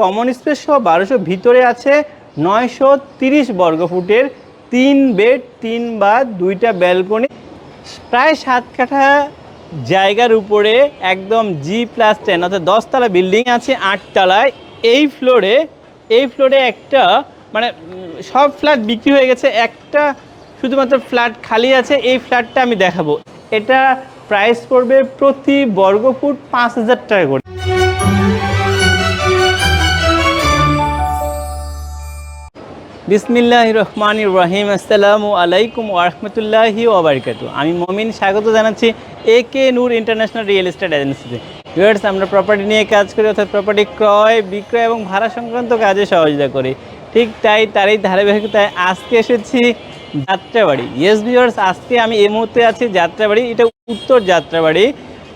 Common space সহ বারোশো ভিতরে আছে নয়শো তিরিশ বর্গফুটের তিন বেড, তিন বা দুইটা ব্যালকনি প্রায় সাত কাঠা জায়গার উপরে একদম জি প্লাস টেন অর্থাৎ দশতলা বিল্ডিং আছে আটতলায়। এই ফ্লোরে এই ফ্লোরে একটা মানে সব ফ্ল্যাট বিক্রি হয়ে গেছে। একটা শুধুমাত্র ফ্ল্যাট খালি আছে, এই ফ্ল্যাটটা আমি দেখাবো। এটা প্রাইস পড়বে প্রতি বর্গফুট পাঁচ হাজার টাকা করে। বিসমিল্লাহ রহমান রহিম। আসসালামু আলাইকুম ওরহমতুল্লাহি ওবরকাতু আমি মমিন, স্বাগত জানাচ্ছি A K Noor international real estate এজেন্সিতে। ভিউয়ার্স, আমরা প্রপার্টি নিয়ে কাজ করি, অর্থাৎ প্রপার্টি ক্রয়, বিক্রয় এবং ভাড়া সংক্রান্ত কাজে সহযোগিতা করি। ঠিক তাই, তারই ধারাবাহিকতায় আজকে এসেছি যাত্রাবাড়ি। ইয়েস ভিউয়ার্স আজকে আমি এই মুহূর্তে আছি যাত্রাবাড়ি। এটা উত্তর যাত্রাবাড়ি,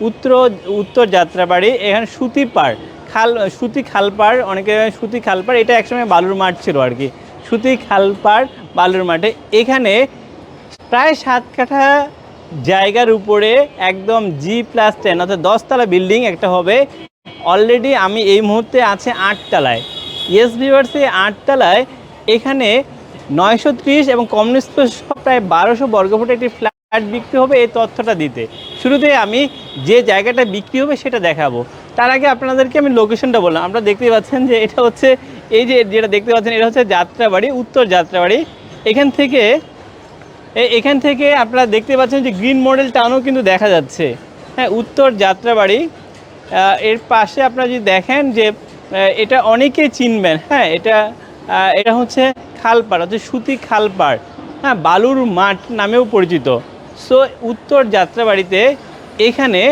উত্তর উত্তর যাত্রাবাড়ি, এখানে সুতি পাড়, খাল, সুতি খালপাড় অনেকে সুতি খালপাড় এটা একসময় বালুর মাঠ ছিল আর কি। সুতি খালপাড় বালুর মাঠে। এখানে প্রায় সাত কাঠা জায়গার উপরে একদম জি প্লাস টেন অর্থাৎ দশতলা বিল্ডিং একটা হবে। অলরেডি আমি এই মুহূর্তে আছে আটতলায় ইয়েস এই আটতলায় এখানে নয়শো ত্রিশ এবং কমিউনিস্ট প্রায় বারোশো বর্গফুট একটি ফ্ল্যাট বিক্রি হবে এই তথ্যটা দিতে। শুরুতে আমি যে জায়গাটা বিক্রি হবে সেটা দেখাবো। তার আগে আপনাদেরকে আমি লোকেশনটা বললাম। আপনারা দেখতে পাচ্ছেন যে এটা হচ্ছে এই যে যেটা দেখতে পাচ্ছেন, এটা হচ্ছে যাত্রাবাড়ি, উত্তর যাত্রাবাড়ি। এখান থেকে এখান থেকে আপনারা দেখতে পাচ্ছেন যে গ্রিন মডেল টাউনও কিন্তু দেখা যাচ্ছে। হ্যাঁ উত্তর যাত্রাবাড়ি এর পাশে আপনারা যদি দেখেন যে এটা অনেকেই চিনবেন। হ্যাঁ এটা এটা হচ্ছে খালপাড়, হচ্ছে সুতি খালপাড়। হ্যাঁ বালুর মাঠ নামেও পরিচিত। সো, উত্তর যাত্রাবাড়িতে এখানে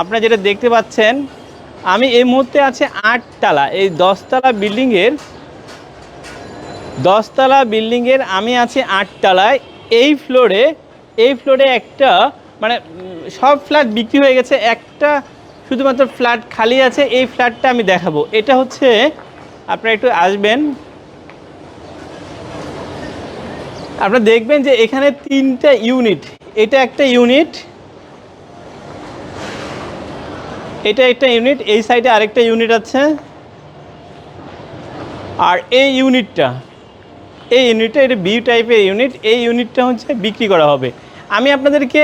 আপনারা যেটা দেখতে পাচ্ছেন আমি এই মুহূর্তে আছে আটতলা। এই দশতলা বিল্ডিংয়ের দশতলা বিল্ডিংয়ের আমি আছি আটতলায়। এই ফ্লোরে এই ফ্লোরে একটা মানে সব ফ্ল্যাট বিক্রি হয়ে গেছে। একটা শুধুমাত্র ফ্ল্যাট খালি আছে, এই ফ্ল্যাটটা আমি দেখাবো। এটা হচ্ছে, আপনারা একটু আসবেন। আপনারা দেখবেন যে এখানে তিনটা ইউনিট। এটা একটা ইউনিট এটা একটা ইউনিট এই সাইডে আরেকটা ইউনিট আছে। আর এই ইউনিটটা এই ইউনিটটা এটা বি টাইপের ইউনিট এই ইউনিটটা হচ্ছে বিক্রি করা হবে। আমি আপনাদেরকে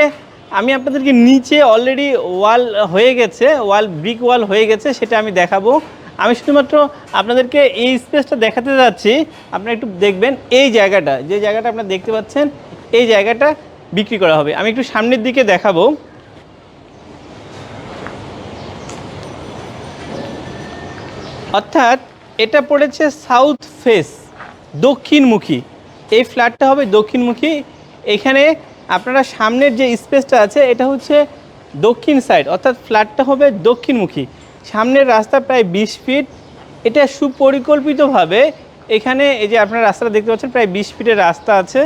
আমি আপনাদেরকে নিচে অলরেডি ওয়াল হয়ে গেছে ওয়াল ব্রিক ওয়াল হয়ে গেছে, সেটা আমি দেখাবো। আমি শুধুমাত্র আপনাদেরকে এই স্পেসটা দেখাতে যাচ্ছি। আপনারা একটু দেখবেন এই জায়গাটা, যে জায়গাটা আপনারা দেখতে পাচ্ছেন, এই জায়গাটা বিক্রি করা হবে। আমি একটু সামনের দিকে দেখাবো। অর্থাৎ এটা পড়েছে সাউথ ফেস, দক্ষিণমুখী। এই ফ্ল্যাটটা হবে দক্ষিণমুখী। এখানে আপনারা সামনের যে স্পেসটা আছে, এটা হচ্ছে দক্ষিণ সাইড, অর্থাৎ ফ্ল্যাটটা হবে দক্ষিণমুখী। সামনের রাস্তা প্রায় বিশ ফিট। এটা সুপরিকল্পিতভাবে এখানে এই যে আপনারা রাস্তাটা দেখতে পাচ্ছেন, প্রায় বিশ ফিটের রাস্তা আছে।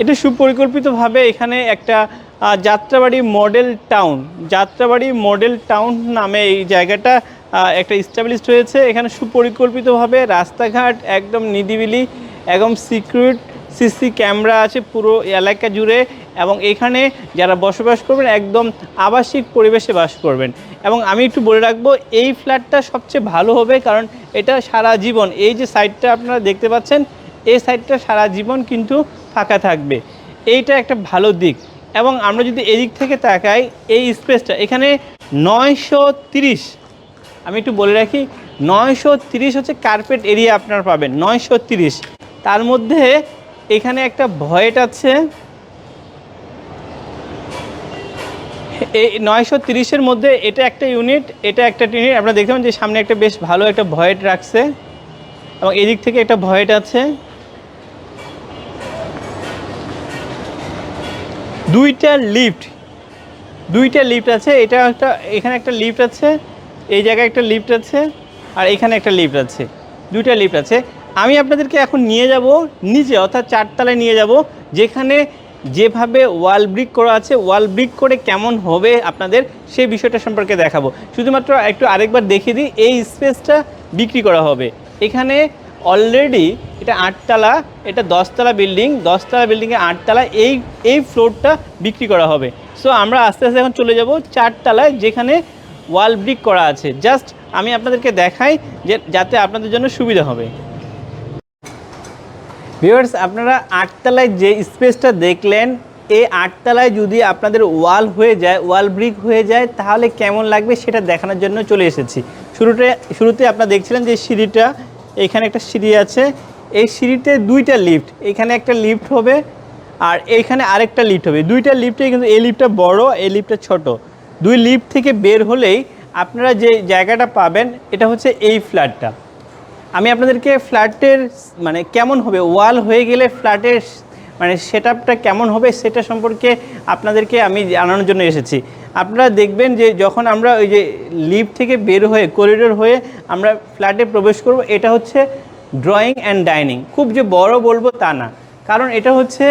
এটা সুপরিকল্পিতভাবে এখানে একটা Jatrabari model town, Jatrabari model town নামে এই জায়গাটা একটা স্টাবলিশড হয়েছে। এখানে সুপরিকল্পিতভাবে রাস্তাঘাট একদম নিদিবিলি একদম সিকিউর সিসি ক্যামেরা আছে পুরো এলাকা জুড়ে এবং এখানে যারা বসবাস করবেন একদম আবাসিক পরিবেশে বাস করবেন। এবং আমি একটু বলে রাখব, এই ফ্ল্যাটটা সবচেয়ে ভালো হবে কারণ এটা সারা জীবন, এই যে সাইডটা আপনারা দেখতে পাচ্ছেন, এই সাইডটা সারা জীবন কিন্তু ফাঁকা থাকবে। এইটা একটা ভালো দিক। এবং আমরা যদি এদিক থেকে তাকাই, এই স্পেসটা এখানে নয়শো তিরিশ আমি একটু বলে রাখি, নয়শো তিরিশ হচ্ছে কার্পেট এরিয়া আপনার পাবেন, নয়শো তিরিশ। তার মধ্যে এখানে একটা ভয়েট আছে। এই নয়শো তিরিশের মধ্যে এটা একটা ইউনিট এটা একটা ইউনিট আপনারা দেখতে পাবেন যে সামনে একটা বেশ ভালো একটা ভয়েট রাখছে। এবং এদিক থেকে একটা ভয়েট আছে। দুইটা লিফট দুইটা লিফট আছে, এটা একটা, এখানে একটা লিফট আছে। এই জায়গায় একটা লিফট আছে আর এখানে একটা লিফট আছে। দুইটা লিফট আছে। আমি আপনাদেরকে এখন নিয়ে যাব নিচে অর্থাৎ চারতলায় নিয়ে যাব, যেখানে যেভাবে ওয়াল ব্রিক করা আছে ওয়াল ব্রিক করে কেমন হবে আপনাদের সেই বিষয়টা সম্পর্কে দেখাবো। শুধুমাত্র একটু আরেকবার দেখিয়ে দিই, এই স্পেসটা বিক্রি করা হবে। এখানে অলরেডি এটা আটতলা, এটা দশতলা বিল্ডিং দশতলা বিল্ডিংয়ে আটতলা, এই এই ফ্লোরটা বিক্রি করা হবে। সো আমরা আস্তে আস্তে এখন চলে যাব চারতলায়, যেখানে ওয়াল ব্রিক করা আছে। জাস্ট আমি আপনাদেরকে দেখাই যে যাতে আপনাদের জন্য সুবিধা হবে। ভিউয়ার্স, আপনারা আটতলায় যে স্পেসটা দেখলেন, এই আটতলায় যদি আপনাদের ওয়াল হয়ে যায়, ওয়াল ব্রিক হয়ে যায়, তাহলে কেমন লাগবে সেটা দেখানোর জন্য চলে এসেছি। শুরুতে শুরুতে আপনারা দেখছিলেন যে সিঁড়িটা, এখানে একটা সিঁড়ি আছে। এই সিঁড়িতে দুইটা লিফট, এখানে একটা লিফট হবে আর এইখানে আরেকটা লিফট হবে। দুইটা লিফটে কিন্তু এই লিফটটা বড়, এই লিফটটা ছোট। দুই লিফট থেকে বের হলেই আপনারা যে জায়গাটা পাবেন, এটা হচ্ছে এই ফ্ল্যাটটা। আমি আপনাদেরকে ফ্ল্যাটের মানে কেমন হবে, ওয়াল হয়ে গেলে ফ্ল্যাটের মানে সেট কেমন হবে সেটা সম্পর্কে আপনাদেরকে আমি জানানোর জন্য এসেছি। আপনারা দেখবেন যে যখন আমরা ওই যে লিফট থেকে বের হয়ে করিডোর হয়ে আমরা ফ্ল্যাটে প্রবেশ করব, এটা হচ্ছে ড্রয়িং অ্যান্ড ডাইনিং খুব যে বড় বলব তা না। কারণ এটা হচ্ছে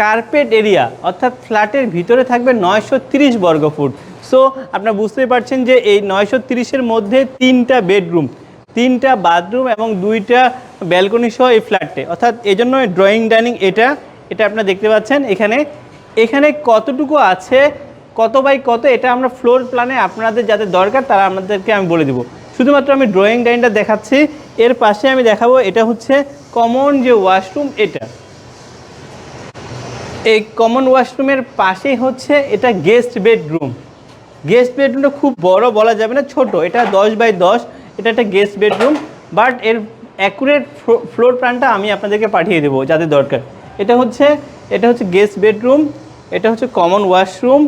কার্পেট এরিয়া অর্থাৎ ফ্ল্যাটের ভিতরে থাকবে নয়শো বর্গ ফুট। সো আপনারা বুঝতেই পারছেন যে এই নয়শো তিরিশের মধ্যে তিনটা বেডরুম, তিনটা বাথরুম এবং দুইটা ব্যালকনি সহ এই ফ্ল্যাটে। অর্থাৎ এই জন্য ড্রয়িং, ডাইনিং এটা এটা আপনারা দেখতে পাচ্ছেন এখানে। এখানে কতটুকু আছে, কত বাই কত, এটা আমরা ফ্লোর প্ল্যানে আপনাদের যাদের দরকার তারা আমাদেরকে আমি বলে দেবো। শুধুমাত্র আমি ড্রয়িং, ডাইনটা দেখাচ্ছি। এর পাশে আমি দেখাবো, এটা হচ্ছে কমন যে ওয়াশরুম, এটা। এই কমন ওয়াশরুমের পাশেই হচ্ছে এটা গেস্ট বেডরুম। গেস্ট বেডরুমটা খুব বড় বলা যাবে না, ছোট। এটা দশ বাই দশ, এটা একটা গেস্ট বেডরুম। বাট এর অ্যাকুরেট ফ্লোর প্ল্যানটা আমি আপনাদেরকে পাঠিয়ে দেবো, যাদের দরকার। এটা হচ্ছে এটা হচ্ছে গেস্ট বেডরুম, এটা হচ্ছে কমন ওয়াশরুম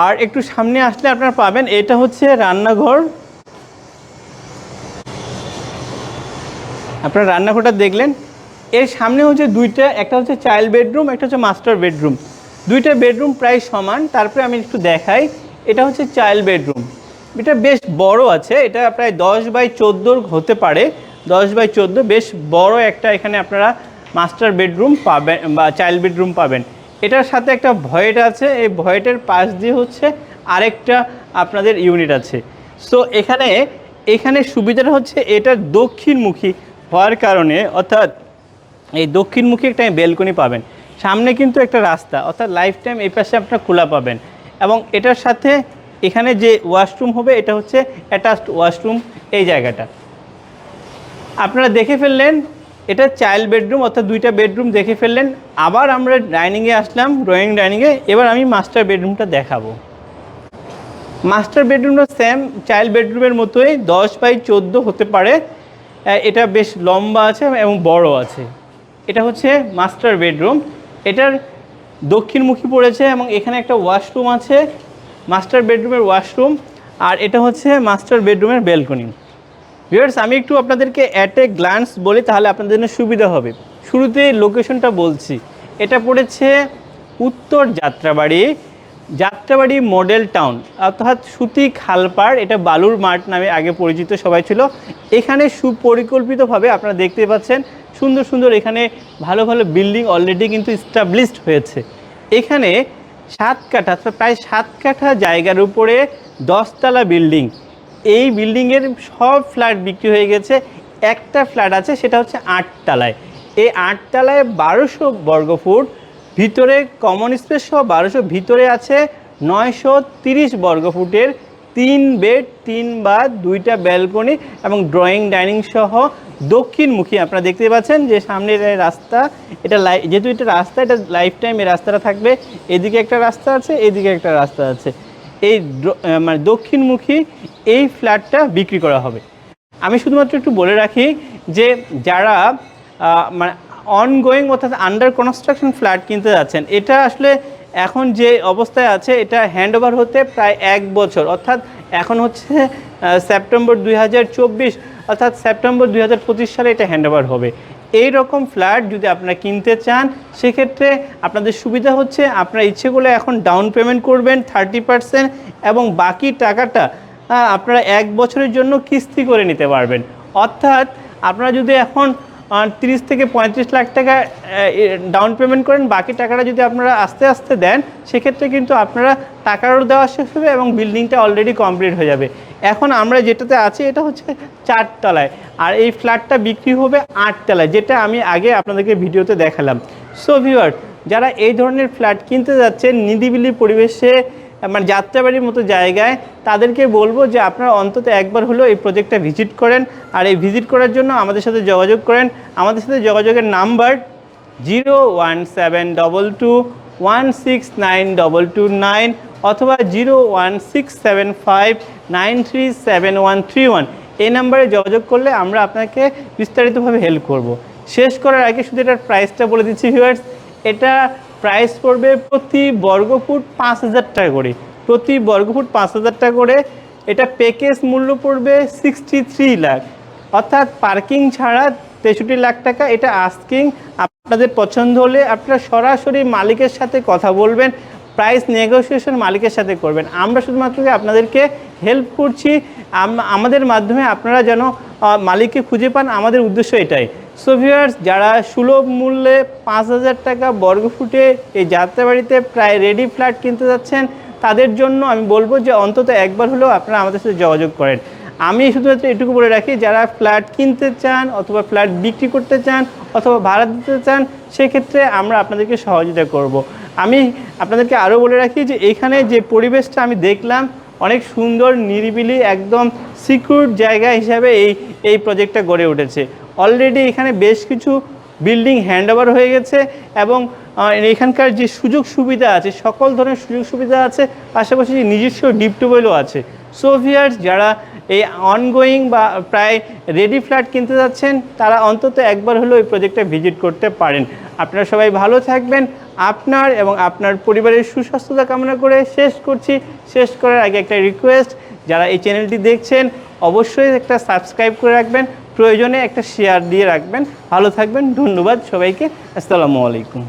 আর একটু সামনে আসলে আপনারা পাবেন, এটা হচ্ছে রান্নাঘর। আপনারা রান্নাঘরটা দেখলেন। এর সামনে হচ্ছে দুইটা, একটা হচ্ছে চাইল্ড বেডরুম একটা হচ্ছে মাস্টার বেডরুম দুইটা বেডরুম প্রায় সমান, তারপরে আমি একটু দেখাই। এটা হচ্ছে চাইল্ড বেডরুম। এটা বেশ বড় আছে, এটা প্রায় দশ বাই চোদ্দোর হতে পারে। দশ বাই চোদ্দ, বেশ বড় একটা এখানে আপনারা মাস্টার বেডরুম পাবেন বা চাইল্ড বেডরুম পাবেন। এটার সাথে একটা ভয়েট আছে, এই ভয়েটের পাশ দিয়ে হচ্ছে আরেকটা আপনাদের ইউনিট আছে। সো এখানে এখানে সুবিধাটা হচ্ছে এটা দক্ষিণমুখী হওয়ার কারণে, অর্থাৎ এই দক্ষিণমুখী একটা বেলকনি পাবেন। সামনে কিন্তু একটা রাস্তা, অর্থাৎ লাইফ টাইম এই পাশে আপনার খোলা পাবেন। এবং এটার সাথে এখানে যে ওয়াশরুম হবে, এটা হচ্ছে অ্যাটাচড ওয়াশরুম এই জায়গাটা। আপনারা দেখে ফেললেন, এটা চাইল্ড বেডরুম অর্থাৎ দুইটা বেডরুম দেখে ফেললেন। আবার আমরা ডাইনিংয়ে আসলাম ড্রয়িং ডাইনিংয়ে এবার আমি মাস্টার বেডরুমটা দেখাবো। মাস্টার বেডরুমটা সেম চাইল্ড বেডরুমের মতোই, দশ বাই চোদ্দ হতে পারে। এটা বেশ লম্বা আছে এবং বড় আছে। এটা হচ্ছে মাস্টার বেডরুম এটার দক্ষিণমুখী পড়েছে এবং এখানে একটা ওয়াশরুম আছে মাস্টার বেডরুমের ওয়াশরুম আর এটা হচ্ছে মাস্টার বেডরুমের ব্যালকনি ভিউয়ার্স আমি একটু আপনাদেরকে অ্যাট এ গ্লান্স বলি, তাহলে আপনাদের জন্য সুবিধা হবে। শুরুতে লোকেশনটা বলছি। এটা পড়েছে উত্তর যাত্রাবাড়ি যাত্রাবাড়ি মডেল টাউন অর্থাৎ সুতি খালপাড়, এটা বালুর মাঠ নামে আগে পরিচিত সবাই ছিল। এখানে সুপরিকল্পিতভাবে আপনারা দেখতে পাচ্ছেন সুন্দর সুন্দর এখানে ভালো ভালো বিল্ডিং অলরেডি কিন্তু স্টাবলিশড হয়েছে। এখানে সাত কাঠা প্রায় সাত কাঠা জায়গার উপরে দশতলা বিল্ডিং এই বিল্ডিংয়ের সব ফ্ল্যাট বিক্রি হয়ে গেছে। একটা ফ্ল্যাট আছে, সেটা হচ্ছে আটতলায়। এই আটতলায় বারোশো বর্গফুট ভিতরে কমন স্পেস সহ বারোশো, ভিতরে আছে নয়শো তিরিশ বর্গফুটের তিন বেড তিন বা দুইটা ব্যালকনি এবং ড্রয়িং ডাইনিং সহ দক্ষিণমুখী, আপনারা দেখতে পাচ্ছেন যে সামনের রাস্তা, এটা যেহেতু এটা রাস্তা, এটা লাইফ টাইম এই রাস্তাটা থাকবে। এদিকে একটা রাস্তা আছে, এদিকে একটা রাস্তা আছে। এই মানে দক্ষিণমুখী, এই ফ্ল্যাটটা বিক্রি করা হবে। আমি শুধুমাত্র একটু বলে রাখি যে যারা মানে অনগোয়িং অর্থাৎ আন্ডার কনস্ট্রাকশন ফ্ল্যাট কিনতে যাচ্ছেন, এটা আসলে এখন যে অবস্থায় আছে, এটা হ্যান্ড ওভার হতে প্রায় এক বছর। অর্থাৎ এখন হচ্ছে সেপ্টেম্বর দুই হাজার চব্বিশ অর্থাৎ সেপ্টেম্বর দু হাজার পঁচিশ সালে এটা হ্যান্ড ওভার হবে। এই রকম ফ্ল্যাট যদি আপনারা কিনতে চান, সেক্ষেত্রে আপনাদের সুবিধা হচ্ছে আপনারা ইচ্ছে করলে এখন ডাউন পেমেন্ট করবেন থার্টি পার্সেন্ট এবং বাকি টাকাটা আপনারা এক বছরের জন্য কিস্তি করে নিতে পারবেন। অর্থাৎ আপনারা যদি এখন তিরিশ থেকে পঁয়ত্রিশ লাখ টাকা ডাউন পেমেন্ট করেন, বাকি টাকাটা যদি আপনারা আস্তে আস্তে দেন, সেক্ষেত্রে কিন্তু আপনারা টাকারও দেওয়া শেষ হবে এবং বিল্ডিংটা অলরেডি কমপ্লিট হয়ে যাবে। এখন আমরা যেটাতে আছি, এটা হচ্ছে চারতলায়। আর এই ফ্ল্যাটটা বিক্রি হবে আটতলায়, যেটা আমি আগে আপনাদেরকে ভিডিওতে দেখালাম। সো ভিউয়ার যারা এই ধরনের ফ্ল্যাট কিনতে যাচ্ছেন নিদিবিলি পরিবেশে মানে যাত্রাবাড়ির মতো জায়গায়, তাদেরকে বলব যে আপনারা অন্তত একবার হলেও এই প্রজেক্টটা ভিজিট করেন। আর এই ভিজিট করার জন্য আমাদের সাথে যোগাযোগ করেন। আমাদের সাথে যোগাযোগের number zero one seven double two one six nine double two nine অথবা zero one six seven five nine three seven one three one. এই নাম্বারে যোগাযোগ করলে আমরা আপনাকে বিস্তারিতভাবে হেল্প করব। শেষ করার আগে শুধু এটার প্রাইসটা বলে দিচ্ছি ভিউয়ার্স এটা প্রাইস পড়বে প্রতি বর্গফুট পাঁচ হাজার টাকা করে। প্রতি বর্গফুট পাঁচ হাজার টাকা করে এটা প্যাকেজ মূল্য পড়বে সিক্সটি থ্রি লাখ অর্থাৎ পার্কিং ছাড়া তেষট্টি লাখ টাকা। এটা আস্কিং আপনাদের পছন্দ হলে আপনারা সরাসরি মালিকের সাথে কথা বলবেন। প্রাইস নেগোসিয়েশন মালিকের সাথে করবেন। আমরা শুধুমাত্র আপনাদেরকে হেল্প করছি আমাদের মাধ্যমে আপনারা যেন মালিককে খুঁজে পান, আমাদের উদ্দেশ্য এটাই। সো ভিউয়ার্স যারা সুলভ মূল্যে পাঁচ হাজার টাকা বর্গফুটে এই যাত্রাবাড়িতে প্রায় রেডি ফ্ল্যাট কিনতে যাচ্ছেন, তাদের জন্য আমি বলব যে অন্তত একবার হলেও আপনারা আমাদের সাথে যোগাযোগ করেন। আমি শুধুমাত্র এটুকু বলে রাখি, যারা ফ্ল্যাট কিনতে চান অথবা ফ্ল্যাট বিক্রি করতে চান অথবা ভাড়া দিতে চান, সেক্ষেত্রে আমরা আপনাদেরকে সহযোগিতা করব। আমি আপনাদেরকে আরও বলে রাখি যে এখানে যে পরিবেশটা আমি দেখলাম, অনেক সুন্দর, নিরিবিলি, একদম সিকিউর জায়গা হিসাবে এই এই প্রজেক্টটা গড়ে উঠেছে। অলরেডি এখানে বেশ কিছু বিল্ডিং হ্যান্ড ওভার হয়ে গেছে এবং এখানকার যে সুযোগ সুবিধা আছে, সকল ধরনের সুযোগ সুবিধা আছে, পাশাপাশি নিজস্ব ডিপ টিউবওয়েলও আছে। সোভিয়ার্স যারা এই অনগোয়িং বা প্রায় রেডি ফ্ল্যাট কিনতে যাচ্ছেন, তারা অন্তত একবার হলেও এই প্রজেক্টটা ভিজিট করতে পারেন। আপনারা সবাই ভালো থাকবেন। আপনার এবং আপনার পরিবারের সুস্বাস্থ্যতা কামনা করে শেষ করছি। শেষ করার আগে একটা রিকোয়েস্ট যারা এই চ্যানেলটি দেখছেন, অবশ্যই একটা সাবস্ক্রাইব করে রাখবেন, প্রয়োজনে একটা শেয়ার দিয়ে রাখবেন। ভালো থাকবেন, ধন্যবাদ সবাইকে, আসসালামু আলাইকুম।